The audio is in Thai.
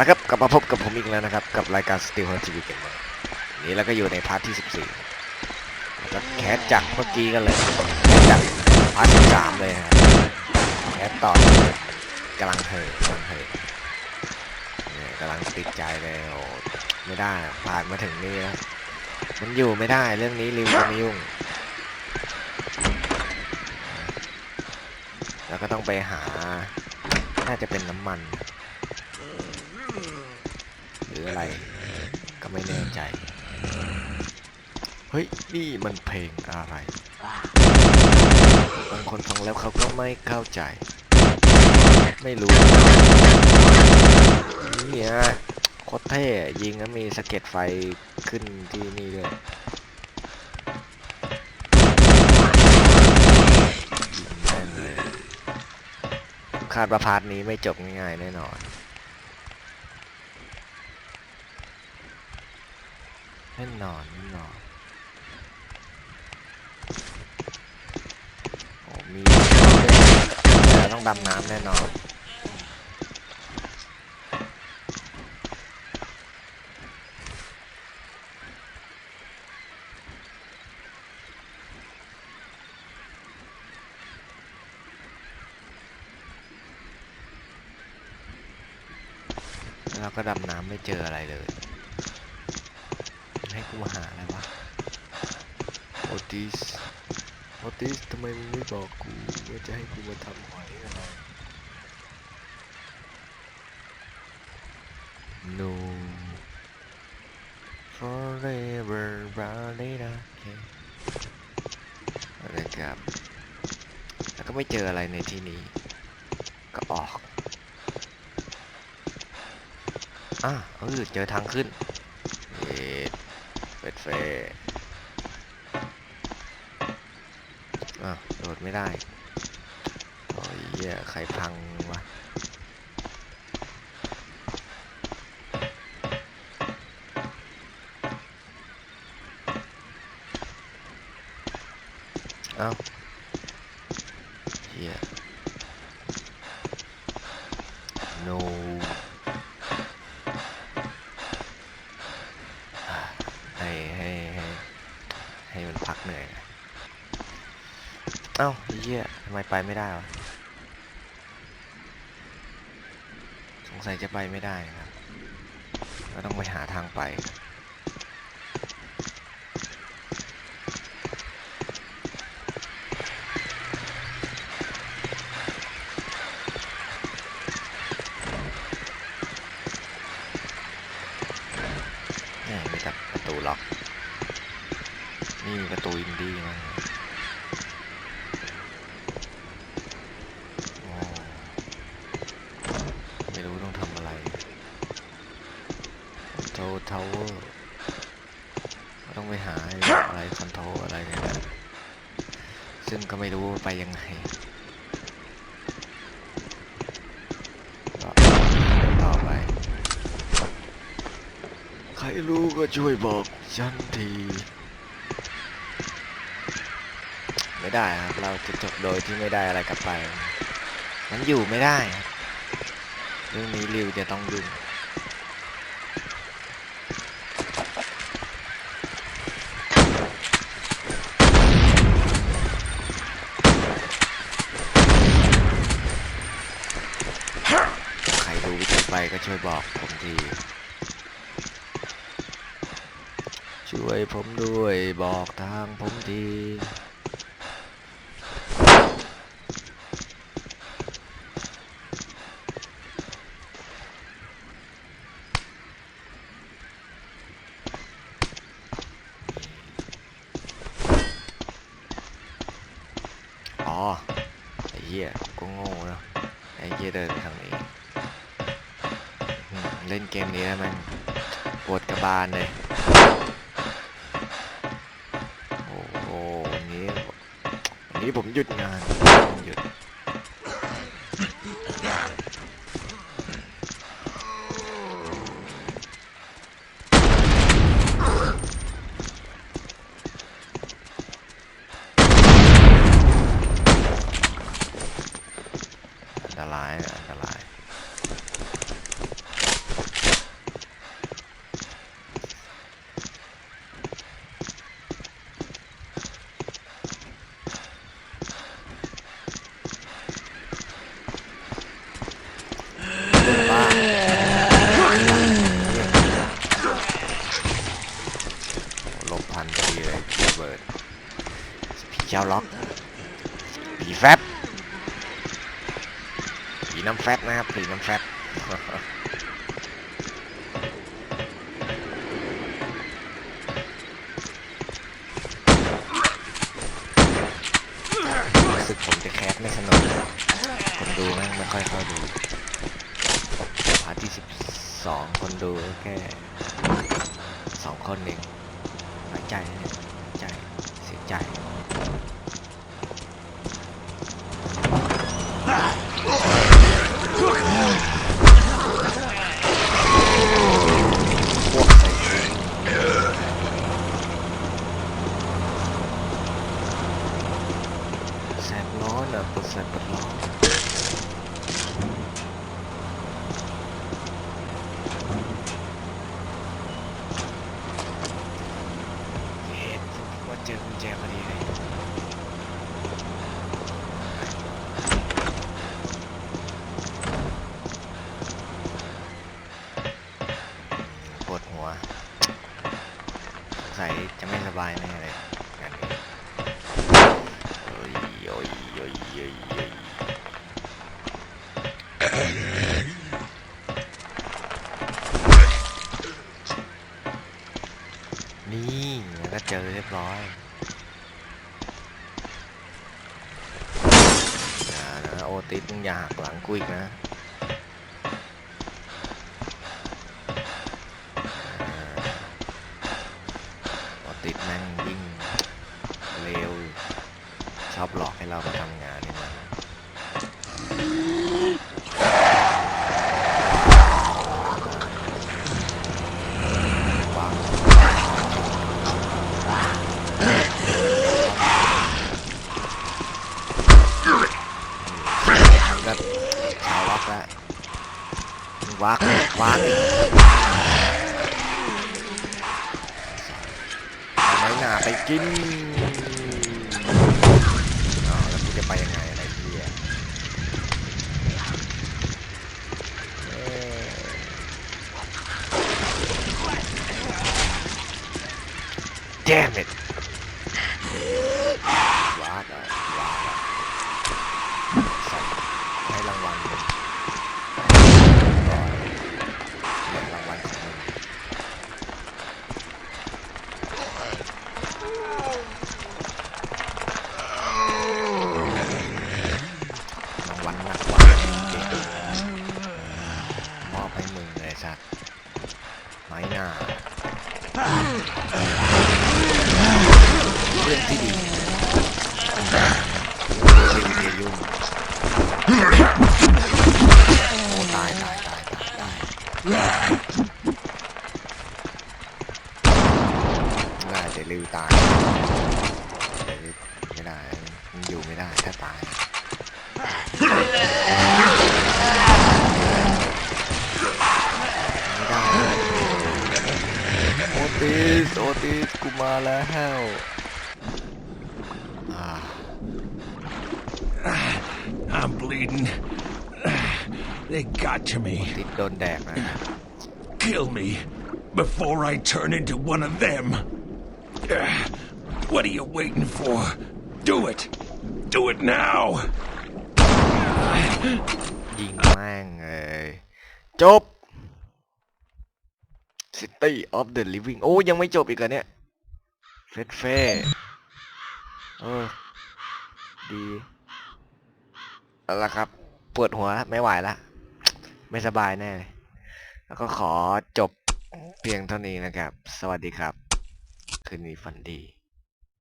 ละครับกลับมาพบกับผมอีกแล้วนะครับ กับรายการ Steel Hot TV Game นี้เราก็อยู่ในพาร์ทที่ 14แล้วแคสจากเมื่อกี้กันเลยแคสจากพาร์ทที่3เลยนะแคสต่อกำลังเหยกำลังเหยเนี่ยกำลังติดใจเลยโอ้ไม่ได้ผ่านมาถึงนี่แล้วมันอยู่ไม่ได้เรื่องนี้ริวจะไม่ยุ่ง แล้วก็ต้องไปหาน่าจะเป็นน้ำมัน หรืออะไรก็ไม่แน่ใจ เฮ้ย นี่มันเพลงอะไร บางคนฟังแล้วเขาก็ไม่เข้าใจ ไม่รู้นี่ยโคตรเท่ยิงแล้วมีสะเก็ดไฟขึ้นที่นี่ด้วยยิงแม่นเลยคาดว่าพาร์ทนี้ไม่จบง่ายๆแน่นอน แน่นอนแน่นอนโอ้มีแต่ต้องดำน้ำแน่นอนแล้วเราก็ดำน้ำไม่เจออะไรเลย กูมาหาอะไรวะโอติสโอติสทำไมมึงไม่บอกกูว่าจะให้กูมาทำหอยอะไร No forever Ballerina อะไรครับแล้วก็ไม่เจออะไรในที่นี้ ก็ออกอะเออเจอทางขึ้น ดเฟอะโดดไม่ได้โอ้ยเหี้ยใครพังวะเอ้าวฮีย no ให้ให้ให้ให้มันพักเหนื่อยหน่อย เอ้าเหี้ยทำไมไปไม่ได้วะสงสัยจะไปไม่ได้นะครับ ก็ต้องไปหาทางไป เนี่ยมีแต่ประตูล็อก นี่ประตูอินดี้มั้งโอ้ไม่รู้ต้องทำอะไรคอนโทรทาวเวอร์ต้องไปหาอะไรคอนโทรอะไรเนี่ยซึ่งก็ไม่รู้ไปยังไงต่อไป ใครรู้ก็ช่วยบอกฉันที ไม่ได้ครับ เราจะจบโดยที่ไม่ได้อะไรกลับไป มันอยู่ไม่ได้ครับเรื่องนี้ริวจะต้องยุ่งใครรู้วิธีไป ก็ช่วยบอกผมที ช่วยผมด้วยบอกทางผมทีอ๋อไอ้เหี้ยกูก็โง่เนะไอ้เหี้ยเดินไปทางนี้ เล่นเกมนี้แล้วมันปวดกระบาลเลย โอ้โหวันนี้วันนี้ผมหยุดงานหยุดอันตรายนะอันตราย เชาล็อกผีแฟบผีน้ำแฟบนะครับผีน้ำแฟบรู้สึกผมจะแคสไม่สนุกเลยคนดูแม่งไม่ค่อยเข้าดูพาร์ทที่สิบสองคนดูแค่สองคนเองน้อยใจเลยน้อยใจเสียใจ พวกใส่ถุงแสบร้อนอะปวดแสบปวดร้อนเห็นว่าเจอกุญแจพอดีเลยปวดหัว สัยจะไม่สบายแน่เลยงานนี้โอ้ยโอ้ยโอ้ยโอ้ยโอ้ยนี่แล้วก็เจอเรียบร้อยอย่านะโอติสมึงอย่าหักหลังกูอีกนะอ่า ปอติดแม่งวิ่งเร็ว ช อบหลอกให้เรามาทำงานนี่นวางมันก็ชาล็อกแล้ววักวักอีกเอาไม้หนาไปกิน กูจะไปยังไงอะไรเงี้ยเอ้ย Damn it งโอ้ตายตายตายตายตายน่าจะริวตายแต่ไม่ได้มันอยู่ไม่ได้ถ้าตายไม่ได้โอติสโอติสกูมาแล้ว I'm bleeding. They got to me. ติดโดนแดกนะ Kill me before I turn into one of them. What are you waiting for? Do it. Do it now. ยิงแม่งเลยจบ City of the Living โอ้ยังไม่จบอีกเหรอเนี่ย เฟสเฟ่เออ ดี เอาละครับปวดหัวไม่ไหวละไม่สบายแน่เลยแล้วก็ขอจบเพียงเท่านี้นะครับ สวัสดีครับ คืนนี้ฝันดี